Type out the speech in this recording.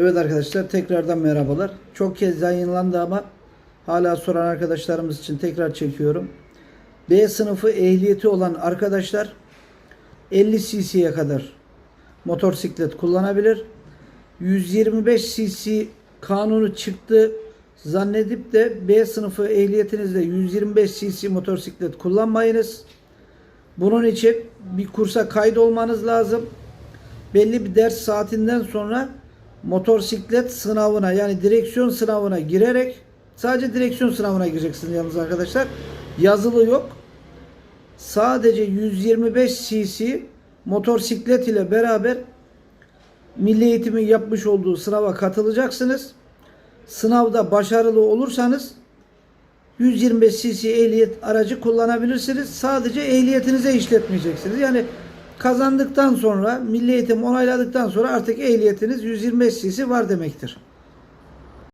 Evet arkadaşlar tekrardan merhabalar. Çok kez yayınlandı ama hala soran arkadaşlarımız için tekrar çekiyorum. B sınıfı ehliyeti olan arkadaşlar 50 cc'ye kadar motosiklet kullanabilir. 125 cc kanunu çıktı zannedip de B sınıfı ehliyetinizde 125 cc motosiklet kullanmayınız. Bunun için bir kursa kaydolmanız lazım. Belli bir ders saatinden sonra motosiklet sınavına yani direksiyon sınavına girerek sadece direksiyon sınavına gireceksiniz yalnız arkadaşlar. Yazılı yok. Sadece 125 cc motosiklet ile beraber milli eğitimin yapmış olduğu sınava katılacaksınız. Sınavda başarılı olursanız 125 cc ehliyet aracı kullanabilirsiniz. Sadece ehliyetinize işletmeyeceksiniz. Yani kazandıktan sonra milli eğitim onayladıktan sonra artık ehliyetiniz 125 cc var demektir.